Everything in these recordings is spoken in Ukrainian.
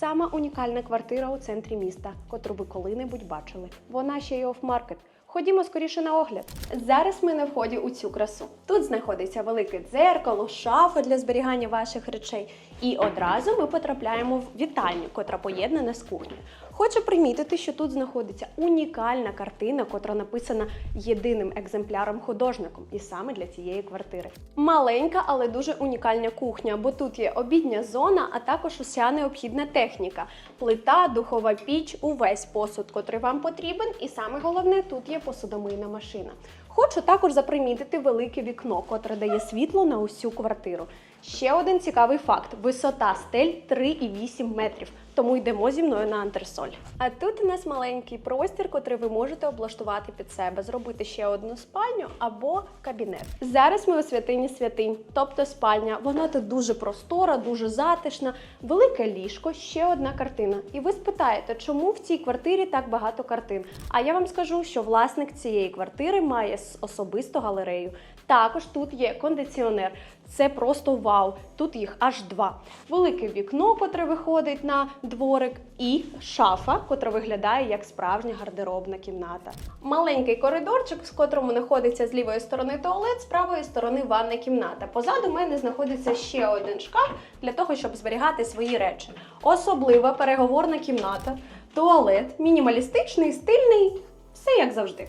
Сама унікальна квартира у центрі міста, котру ви коли-небудь бачили. Вона ще й оф-маркет. Ходімо скоріше на огляд. Зараз ми на вході у цю красу. Тут знаходиться велике дзеркало, шафа для зберігання ваших речей. І одразу ми потрапляємо в вітальню, котра поєднана з кухнею. Хочу примітити, що тут знаходиться унікальна картина, котра написана єдиним екземпляром художником, і саме для цієї квартири. Маленька, але дуже унікальна кухня, бо тут є обідня зона, а також уся необхідна техніка: плита, духова піч, увесь посуд, котрий вам потрібен, і саме головне тут є посудомийна машина. Хочу також запримітити велике вікно, котре дає світло на усю квартиру. Ще один цікавий факт: висота стель 3,8 метрів. Тому йдемо зі мною на антресоль. А тут у нас маленький простір, котрий ви можете облаштувати під себе, зробити ще одну спальню або кабінет. Зараз ми у святині святинь, тобто спальня. Вона тут дуже простора, дуже затишна, велике ліжко, ще одна картина. І ви спитаєте, чому в цій квартирі так багато картин? А я вам скажу, що власник цієї квартири має особисту галерею. Також тут є кондиціонер. Це просто вау. Тут їх аж два. Велике вікно, котре виходить на дворик, і шафа, котра виглядає як справжня гардеробна кімната. Маленький коридорчик, з котрому знаходиться з лівої сторони туалет, з правої сторони ванна кімната. Позаду мене знаходиться ще один шкаф для того, щоб зберігати свої речі. Особлива переговорна кімната, туалет, мінімалістичний, стильний, все як завжди.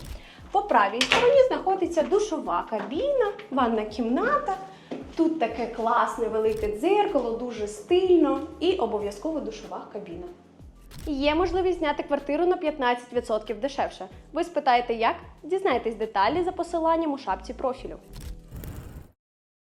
По правій стороні знаходиться душова кабіна, ванна кімната. Тут таке класне велике дзеркало, дуже стильно і обов'язково душова кабіна. Є можливість зняти квартиру на 15% дешевше. Ви спитаєте, як? Дізнайтесь деталі за посиланням у шапці профілю.